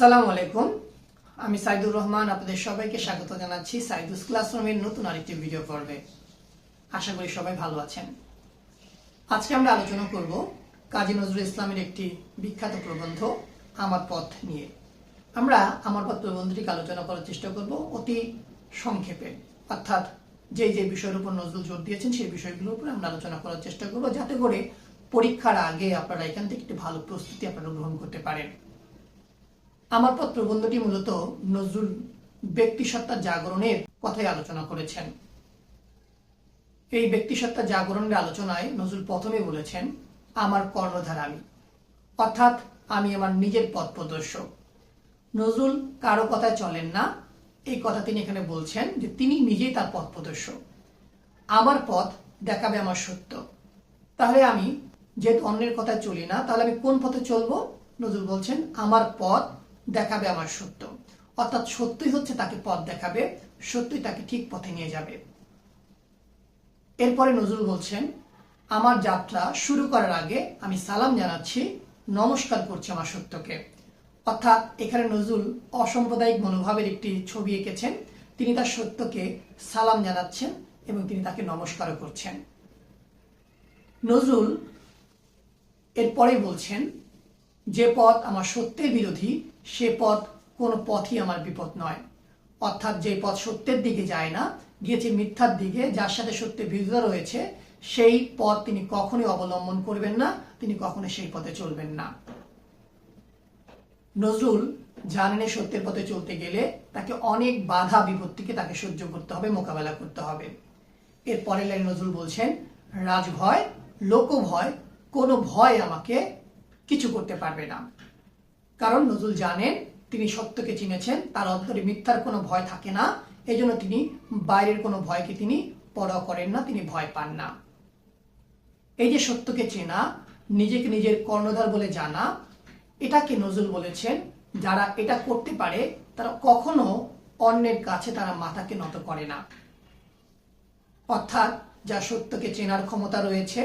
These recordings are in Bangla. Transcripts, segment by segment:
আসসালামু আলাইকুম। আমি সাইদুর রহমান, আপনাদের সবাইকে স্বাগত জানাচ্ছি সাইদুস ক্লাসরুমের নতুন আরেকটি ভিডিও পর্বে। আশা করি সবাই ভালো আছেন। আজকে আমরা আলোচনা করব কাজী নজরুল ইসলামের একটি বিখ্যাত প্রবন্ধ, আমার পথ নিয়ে। আমরা আমার পথ প্রবন্ধটিকে আলোচনা করার চেষ্টা করব অতি সংক্ষেপে। অর্থাৎ যে যে বিষয়ের উপর নজরুল জোর দিয়েছেন, সেই বিষয়গুলোর উপর আমরা আলোচনা করার চেষ্টা করব, যাতে করে পরীক্ষার আগে আপনারা এখান থেকে একটি ভালো প্রস্তুতি আপনারা গ্রহণ করতে পারেন। আমার পথ প্রবন্ধটি মূলত নজরুল ব্যক্তিসত্তা জাগরণের কথাই আলোচনা করেছেন। এই ব্যক্তিসত্তা জাগরণের আলোচনায় নজরুল প্রথমে বলেছেন, আমার কর্ণধার আমি। অর্থাৎ, আমি আমার নিজের পথ প্রদর্শক। নজরুল কারও কথায় চলেন না। এই কথা তিনি এখানে বলছেন যে তিনি নিজেই তার পথ প্রদর্শক। আমার পথ দেখাবে আমার সত্য। তাহলে আমি যেহেতু অন্যের কথায় চলি না, তাহলে আমি কোন পথে চলবো? নজরুল বলছেন, আমার পথ দেখাবে আমার সত্য। অর্থাৎ সত্যই হচ্ছে তাকে পথ দেখাবে, সত্যই তাকে ঠিক পথে নিয়ে যাবে। এরপরে নজরুল বলছেন, আমার যাত্রা শুরু করার আগে আমি সালাম জানাচ্ছি, নমস্কার করছি আমার সত্যকে। অর্থাৎ এখানে নজরুল অসাম্প্রদায়িক মনোভাবের একটি ছবি এঁকেছেন। তিনি তার সত্যকে সালাম জানাচ্ছেন এবং তিনি তাকে নমস্কারও করছেন। নজরুল এরপরে বলছেন যে পথ আমার সত্যের বিরোধী, সে পথ কোনো পথই আমার বিপদ নয়। অর্থাৎ যে পথ সত্যের দিকে যায় না, গিয়েছে মিথ্যার দিকে, যার সাথে সত্যের বিরোধিতা রয়েছে, সেই পথ তিনি কখনোই অবলম্বন করবেন না, তিনি কখনো সেই পথে চলবেন না। নজরুল জানেন সত্যের পথে চলতে গেলে তাকে অনেক বাধা বিপত্তিকে তাকে সহ্য করতে হবে, মোকাবেলা করতে হবে। এর পরের লাইন নজরুল বলছেন, রাজভয়, লোকভয়, কোনো ভয় আমাকে কিছু করতে পারবে না। কারণ নজরুল জানেন, তিনি সত্যকে চিনেছেন, তার অন্তরে মিথ্যার কোনো ভয় থাকে না। এই জন্য তিনি বাইরের কোনো ভয়কে তিনি পরোয়া করেন না, তিনি ভয় পান না। এই যে সত্যকে চেনা, নিজেকে নিজের কর্ণধার বলে জানা, এটাকে নজরুল বলেছেন, যারা এটা করতে পারে, তারা কখনো অন্যের কাছে তারা মাথাকে নত করে না। অর্থাৎ, যা সত্যকে চেনার ক্ষমতা রয়েছে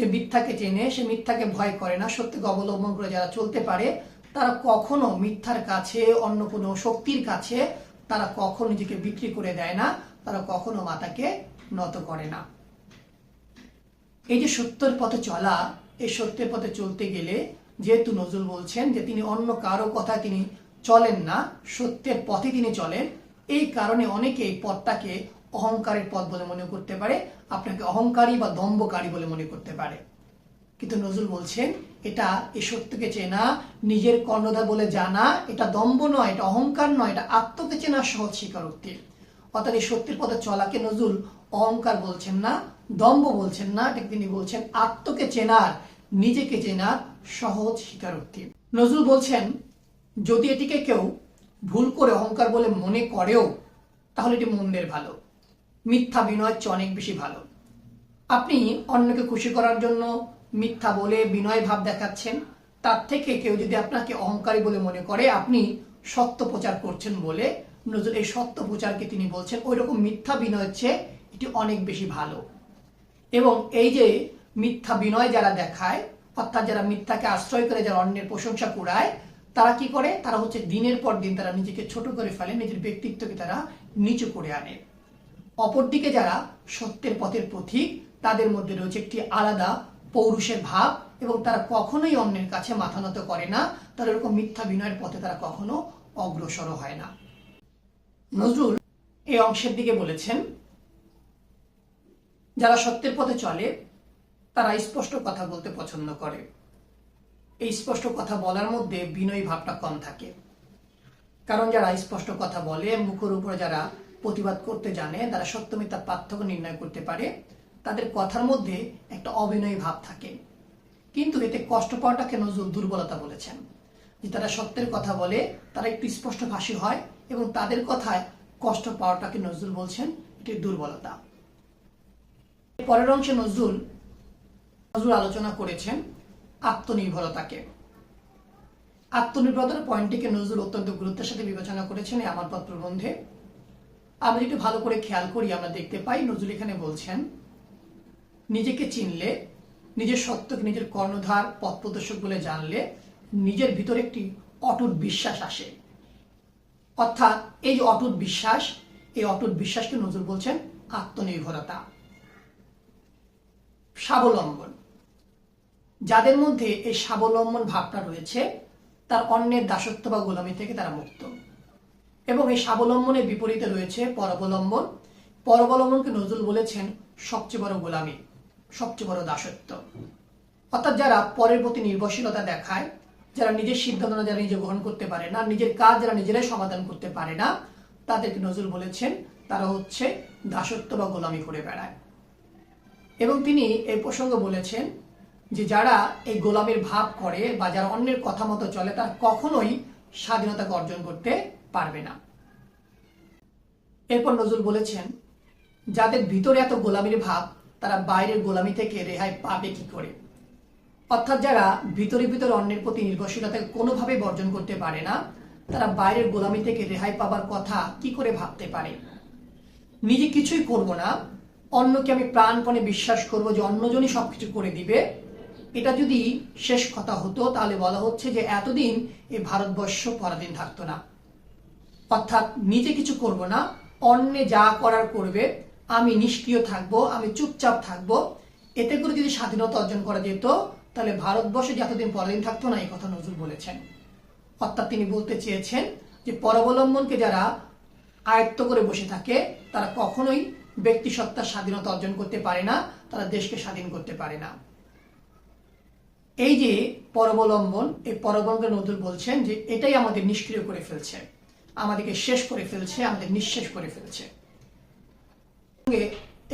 যে মিথ্যাকে চেনে, সে মিথ্যাকে ভয় করে না। সত্যকে অবলম্বন করে যারা চলতে পারে, তারা কখনো মিথ্যার কাছে, অন্য কোনো শক্তির কাছে, তারা কখনো নিজেকে বিক্রি করে দেয় না, তারা কখনো মাতাকে নত করে না। এই যে সত্যের পথে চলা, এই সত্যের পথে চলতে গেলে যেহেতু নজরুল বলছেন যে তিনি অন্য কারও কথা তিনি চলেন না, সত্যের পথে তিনি চলেন, এই কারণে অনেকে এই পথটাকে অহংকারের পথ বলে মনে করতে পারে, আপনাকে অহংকারী বা দম্ভকারী বলে মনে করতে পারে। কিন্তু নজরুল বলছেন, এটা এ সত্যকে চেনা, নিজের কর্ণধার বলে জানা, এটা দম্ভ নয়, এটা অহংকার নয়, এটা আত্মকে চেনা সহজ স্বীকারোক্তি। অর্থাৎ এই সত্যের পথে চলাকে নজরুল অহংকার বলছেন না, দম্ভ বলছেন না এটাকে তিনি বলছেন আত্মকে চেনার, নিজেকে চেনার সহজ স্বীকারোক্তি। নজরুল বলছেন, যদি এটিকে কেউ ভুল করে অহংকার বলে মনে করেও, তাহলে এটি মন্দের ভালো। মিথ্যা বিনয়ের চেয়ে অনেক বেশি ভালো। আপনি অন্যকে খুশি করার জন্য মিথ্যা বলে বিনয় ভাব দেখাচ্ছেন, তার থেকে কেউ যদি আপনাকে অহংকারী বলে মনে করে, আপনি সত্য প্রচার করছেন বলে নজরুল এই সত্য প্রচারকে তিনি বলছেন ওই রকম মিথ্যা বিনয়ের চেয়ে এটি অনেক বেশি ভালো। এবং এই যে মিথ্যা বিনয় যারা দেখায়, অর্থাৎ যারা মিথ্যাকে আশ্রয় করে, যারা অন্যের প্রশংসা কুড়ায়, তারা কি করে? তারা হচ্ছে দিনের পর দিন তারা নিজেকে ছোট করে ফেলে, নিজের ব্যক্তিত্বকে তারা নিচু করে আনে। অপরদিকে যারা সত্যের পথের পথিক, তাদের মধ্যে রয়েছে একটি আলাদা পৌরুষের ভাব এবং তারা কখনোই অন্যের কাছে মাথা নত করে না। তারা এরকম মিথ্যা বিনয়ের পথে তারা কখনো অগ্রসর হয় না। নজরুল এই অংশের দিকে বলেছেন, যারা সত্যের পথে চলে, তারা স্পষ্ট কথা বলতে পছন্দ করে। এই স্পষ্ট কথা বলার মধ্যে বিনয়ী ভাবটা কম থাকে। কারণ যারা স্পষ্ট কথা বলে, মুখের উপরে যারা প্রতিবাদ করতে জানে তারা সত্য মিথ্যার পার্থক্য নির্ণয় করতে পারে, তাদের কথার মধ্যে একটা অবিনয়ী ভাব থাকে। কিন্তু এতে কষ্ট পাওয়াটাকে নজরুল দুর্বলতা বলেছেন? যে তারা সত্যের কথা বলে, তারা একটু স্পষ্ট ভাষী হয় এবং তাদের কথায় কষ্ট পাওয়াটাকে নজরুল বলছেন? এটি দুর্বলতা। পরের অংশে নজরুল নজরুল আলোচনা করেছেন আত্মনির্ভরতাকে। আত্মনির্ভরতার পয়েন্টটিকে নজরুল অত্যন্ত গুরুত্বের সাথে বিবেচনা করেছেন আমার পথ প্রবন্ধে আমরা একটু ভালো করে খেয়াল করি, আমরা দেখতে পাই। নজরুল এখানে বলছেন, নিজেকে চিনলে, নিজের সত্যকে, নিজের কর্ণধার পথ প্রদর্শক বলে জানলে নিজের ভিতরে একটি অটুট বিশ্বাস আসে। অর্থাৎ এই যে অটুট বিশ্বাস, এই অটুট বিশ্বাসকে নজরুল বলছেন আত্মনির্ভরতা। স্বাবলম্বন। যাদের মধ্যে এই স্বাবলম্বন ভাবটা রয়েছে, তার অন্যের দাসত্ব বা গোলামি থেকে তারা মুক্ত। এবং এই স্বাবলম্বনের বিপরীতে রয়েছে পরাবলম্বন। পরাবলম্বনকে নজরুল বলেছেন সবচেয়ে বড় গোলামি, সবচেয়ে বড় দাসত্ব। অর্থাৎ যারা পরের প্রতি নির্ভরশীলতা দেখায়, যারা নিজের সিদ্ধান্ত যারা নিজে গ্রহণ করতে পারে না, নিজের কাজ যারা নিজেরাই সমাধান করতে পারে না, তাদেরকে নজরুল বলেছেন তারা হচ্ছে দাসত্ব বা গোলামি করে বেড়ায়। এবং তিনি এই প্রসঙ্গে বলেছেন যে যারা এই গোলামের ভাব করে বা যারা অন্যের কথা মতো চলে, তারা কখনোই স্বাধীনতাকে অর্জন করতে পারবে না। এরপর নজরুল বলেছেন, যাদের ভিতরে এত গোলামির ভাব, তারা বাইরের গোলামি থেকে রেহাই পাবে কি করে? অর্থাৎ যারা ভিতরে ভিতরে অন্যের প্রতি নির্ভরশীলতাকে কোনোভাবে বর্জন করতে পারে না, তারা বাইরের গোলামি থেকে রেহাই পাবার কথা কি করে ভাবতে পারে? নিজে কিছুই করব না, অন্যকে আমি প্রাণপণে বিশ্বাস করব যে অন্যজনই সবকিছু করে দিবে। এটা যদি শেষ কথা হতো, তাহলে বলা হচ্ছে যে এতদিন এই ভারতবর্ষ পরাধীন থাকতো না। অর্থাৎ নিজে কিছু করব না, অন্যে যা করার করবে, আমি নিষ্ক্রিয় থাকব, আমি চুপচাপ থাকব। এতে করে যদি স্বাধীনতা অর্জন করা যেত, তাহলে ভারতবর্ষে যে এতদিন পরাধীন থাকতো না, এই কথা নজরুল বলেছেন। অর্থাৎ তিনি বলতে চেয়েছেন যে পরাবলম্বনকে যারা আয়ত্ত করে বসে থাকে, তারা কখনোই ব্যক্তিসত্তার স্বাধীনতা অর্জন করতে পারে না, তারা দেশকে স্বাধীন করতে পারে না। এই যে পরবলম্বন, এই পরবলম্বনকে নজরুল বলছেন যে এটাই আমাদের নিষ্ক্রিয় করে ফেলছে। আমাদেরকে শেষ করে ফেলছে, আমাদের নিঃশেষ করে ফেলছে।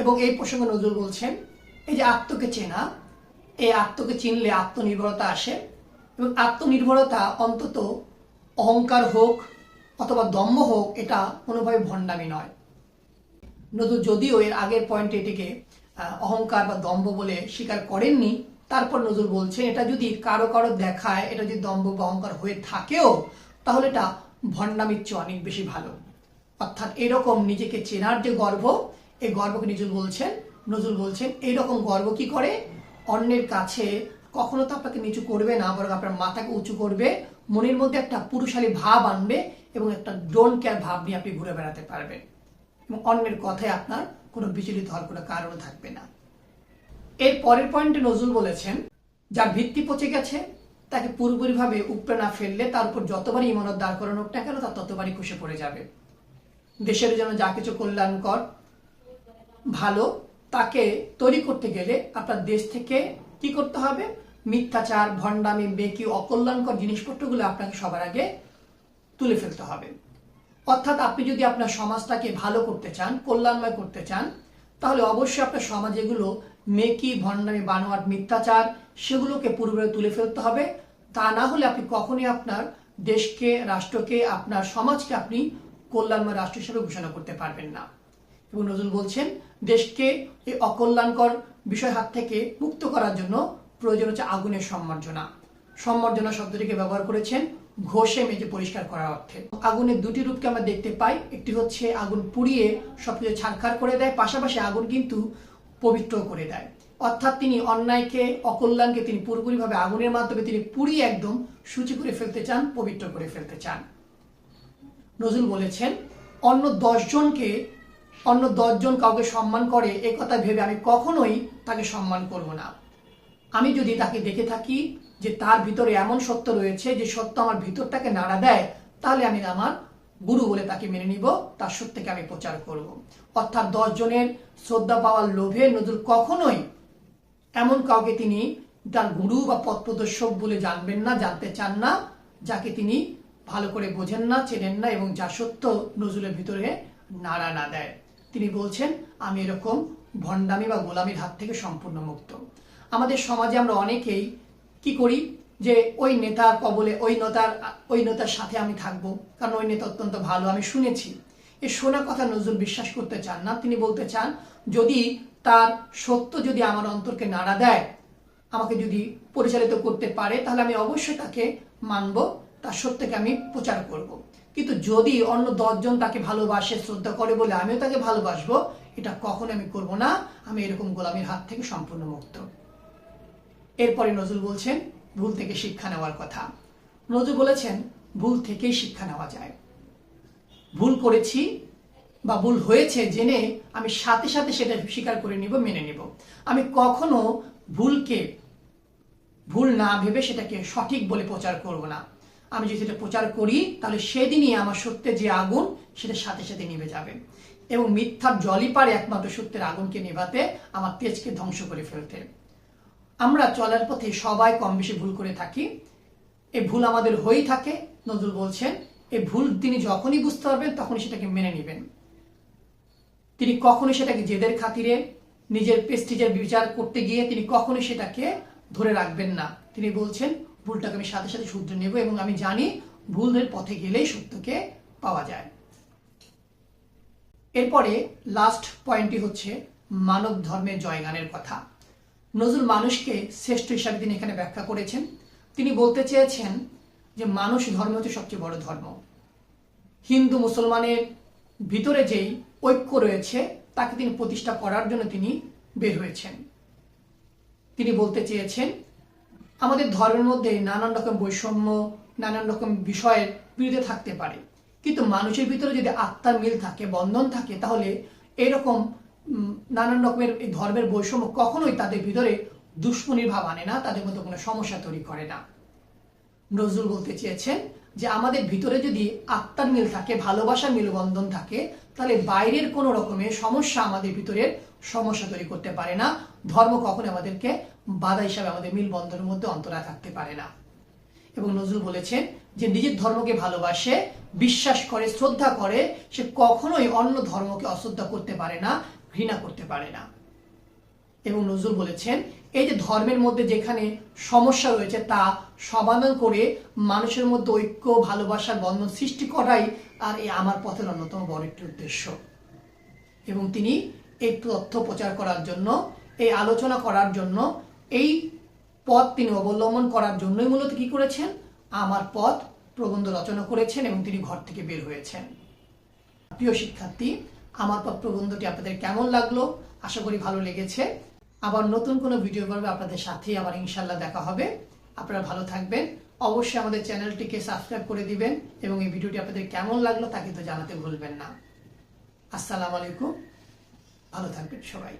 এবং এই প্রসঙ্গে নজরুল বলছেন, এই যে আত্মকে চেনা, এই আত্মকে চিনলে আত্মনির্ভরতা আসে এবং আত্মনির্ভরতা অন্তত অহংকার হোক অথবা দম্ভ হোক, এটা কোনোভাবে ভণ্ডামি নয়। নজরুল যদিও এর আগের পয়েন্টে এটিকে অহংকার বা দম্ভ বলে স্বীকার করেননি, তারপর নজরুল বলছেন, এটা যদি কারও কারও দেখায়, এটা যদি দম্ভ বা অহংকার হয়ে থাকেও, তাহলে এটা ভণ্ডামির চেয়ে অনেক বেশি ভালো। অর্থাৎ এরকম নিজেকে চেনার যে গর্ব, এই গর্বকে নজরুল বলছেন নজরুল বলছেন, এইরকম গর্ব কি করে? অন্যের কাছে কখনো তো আপনাকে নিচু করবে না, বরং আপনার মাথাকে উঁচু করবে, মনের মধ্যে একটা পুরুষালী ভাব আনবে এবং একটা ডোন্ট কেয়ার ভাব নিয়ে আপনি ঘুরে বেড়াতে পারবেন। এবং অন্যের কথায় আপনার কোনো বিচলিত হওয়ার কোনো কারণ থাকবে না। এর পরের পয়েন্টে নজরুল বলেছেন, যার ভিত্তি পচে গেছে তাকে পুরোপুরিভাবে উপড়ে না ফেললে তার উপর যতবারই ইমানত দাঁড় করানো হোক না কেন, তার ততবারই খসে পড়ে যাবে। দেশের জন্য যা কিছু কল্যাণকর, ভালো, তাকে তৈরি করতে গেলে আপনার দেশ থেকে কি করতে হবে? মিথ্যাচার, ভণ্ডামি, বেকি, অকল্যাণকর জিনিসপত্রগুলো আপনাকে সবার আগে তুলে ফেলতে হবে। অর্থাৎ আপনি যদি আপনার সমাজটাকে ভালো করতে চান, কল্যাণময় করতে চান, তাহলে অবশ্যই আপনার সমাজ এগুলো মেকি, ভণ্ডামি, বানোয়াট, মিথ্যাচার সেগুলোকে পূর্বে তুলে ফেলতে হবে। তা না হলে আপনি কখনই আপনার দেশকে, রাষ্ট্রকে, আপনার সমাজকে আপনি কল্যাণময় রাষ্ট্র হিসেবে ঘোষণা করতে পারবেন না। এবং নজরুল বলছেন, দেশকে এই অকল্যাণকর বিষয় হাত থেকে মুক্ত করার জন্য প্রয়োজন হচ্ছে আগুনের সম্মার্জনা সম্মার্জনা শব্দটিকে ব্যবহার করেছেন ঘষে মেজে পরিষ্কার করার অর্থে। আগুনের দুটি রূপকে আমরা দেখতে পাই। একটি হচ্ছে আগুন পুড়িয়ে সবকিছু ছাড়খাড় করে দেয়, পাশাপাশি আগুন কিন্তু পবিত্র করে দেয়। অর্থাৎ তিনি অন্যায়কে, অকল্যাণকে তিনি পুরোপুরিভাবে আগুনের মাধ্যমে তিনি পুড়িয়ে একদম সূচি করে ফেলতে চান, পবিত্র করে ফেলতে চান। নজরুল বলেছেন, অন্য দশজনকে অন্য দশজন কাউকে সম্মান করে, এ কথা ভেবে আমি কখনোই তাকে সম্মান করব না। আমি যদি তাকে দেখে থাকি যে তার ভিতরে এমন সত্য রয়েছে, যে সত্য আমার ভিতরটাকে নাড়া দেয়, তাহলে আমি আমার গুরু বলে তাকে মেনে নিব, তার সত্যকে আমি প্রচার করব। অর্থাৎ দশজনের শ্রদ্ধা পাওয়ার লোভে নজরুল কখনোই এমন কাউকে তিনি তার গুরু বা পথ প্রদর্শক বলে জানবেন না, জানতে চান না, যাকে তিনি ভালো করে বোঝেন না, চেনেন না এবং যা সত্য নজরুলের ভিতরে নাড়া না দেয়। তিনি বলছেন, আমি এরকম ভণ্ডামি বা গোলামির হাত থেকে সম্পূর্ণ মুক্ত। আমাদের সমাজে আমরা অনেকেই কি করি যে ওই নেতার কবলে, ওই নেতার ওই নেতার সাথে আমি থাকব, কারণ ওই নেতা অত্যন্ত ভালো, আমি শুনেছি। এই শোনা কথা নজরুল বিশ্বাস করতে চান না। তিনি বলতে চান, যদি তার সত্য যদি আমার অন্তরকে নাড়া দেয়, আমাকে যদি পরিচালিত করতে পারে, তাহলে আমি অবশ্যই তাকে মানব, তার সত্যকে আমি প্রচার করব। কিন্তু যদি অন্য দশজন তাকে ভালোবাসে, শ্রদ্ধা করে বলে আমিও তাকে ভালোবাসবো, এটা কখনো আমি করব না। আমি এরকম গোলামের হাত থেকে সম্পূর্ণ মুক্ত। এরপরে নজরুল বলছেন, ভুল থেকে শিক্ষা নেওয়ার কথা। নজরুল বলেছেন, ভুল থেকেই শিক্ষা নেওয়া যায়। ভুল করেছি বা ভুল হয়েছে জেনে আমি সাথে সাথে সেটা স্বীকার করে নিব, মেনে নিব। আমি কখনো ভুলকে, ভুল না ভেবে সেটাকে সঠিক বলে প্রচার করব না। আমি যদি সেটা প্রচার করি, তাহলে সেদিনই আমার সত্যের যে আগুন, সেটা সাথে সাথে নিভে যাবে। এবং মিথ্যার জলই পারে একমাত্র সত্যের আগুনকে নেভাতে আমার তেজকে ধ্বংস করে ফেলতে। আমরা চলার পথে সবাই কম বেশি ভুল করে থাকি। এই ভুল আমাদের হয়েই থাকে, নজরুল বলছেন। এই ভুল তিনি যখনই বুঝতে পারবেন, তখনই সেটাকে মেনে নেবেন। তিনি কখনো সেটাকে জেদের খাতিরে, নিজের প্রেস্টিজের বিচার করতে গিয়ে তিনি কখনো সেটাকে ধরে রাখবেন না। তিনি বলছেন, ভুলটাকে আমি সাথে সাথে শুধরে নেব এবং আমি জানি ভুলের পথে গেলেই সত্যকে পাওয়া যায়। এরপরে লাস্ট পয়েন্টটি হচ্ছে মানব ধর্মের জয়গানের কথা। নজরুল মানুষকে শ্রেষ্ঠ হিসাবে তিনি এখানে ব্যাখ্যা করেছেন। তিনি বলতে চেয়েছেন যে মানুষ ধর্ম হচ্ছে সবচেয়ে বড় ধর্ম। হিন্দু মুসলমানের ভিতরে যেই ঐক্য রয়েছে, তাকে তিনি প্রতিষ্ঠা করার জন্য তিনি বের হয়েছেন। তিনি বলতে চেয়েছেন, আমাদের ধর্মের মধ্যে নানান রকম বৈষম্য, নানান রকম বিষয়ের বিরুদ্ধে থাকতে পারে। কিন্তু মানুষের ভিতরে যদি আত্মার মিল থাকে, বন্ধন থাকে, তাহলে এরকম নানান রকমের এই ধর্মের বৈষম্য কখনোই তাদের ভিতরে দুশ্মনির ভাব আনে না, তাদের মধ্যে কোনো সমস্যা তৈরি করে না। নজরুল বলতে চেয়েছেন যে আমাদের ভিতরে যদি আত্মার মিল থাকে, ভালোবাসার মিলবন্ধন থাকে, তাহলে বাইরের কোনো রকমের সমস্যা আমাদের ভিতরের সমস্যা তৈরি করতে পারে না। ধর্ম কখনো আমাদেরকে বাধা হিসাবে আমাদের মিলবন্ধনের মধ্যে অন্তরা থাকতে পারে না। এবং নজরুল বলেছেন যে নিজের ধর্মকে ভালোবাসে, বিশ্বাস করে, শ্রদ্ধা করে, সে কখনোই অন্য ধর্মকে অশ্রদ্ধা করতে পারে না, ঘৃণা করতে পারে না। এবং নজরুল বলেছেন, এই যে ধর্মের মধ্যে যেখানে সমস্যা রয়েছে তা সমাধান করে মানুষের মধ্যে ঐক্য ভালোবাসার বন্ধন সৃষ্টি করাই আর এই আমার পথের অন্যতম বড় একটি উদ্দেশ্য। এবং তিনি এই তথ্য প্রচার করার জন্য, এই আলোচনা করার জন্য, এই পথ তিনি অবলম্বন করার জন্যই মূলত কি করেছেন? আমার পথ প্রবন্ধ রচনা করেছেন এবং তিনি ঘর থেকে বের হয়েছেন। প্রিয় শিক্ষার্থী, আমার পথ প্রবন্ধটি আপনাদের কেমন লাগল? আশা করি ভালো লেগেছে। আবার নতুন কোনো ভিডিও পর্বে আপনাদের সাথে আবার ইনশাল্লাহ দেখা হবে। আপনারা ভালো থাকবেন। অবশ্যই আমাদের চ্যানেলটিকে সাবস্ক্রাইব করে দিবেন এবং এই ভিডিওটি আপনাদের কেমন লাগল তা কিন্তু জানাতে ভুলবেন না। আসসালামু আলাইকুম। ভালো থাকবেন সবাই।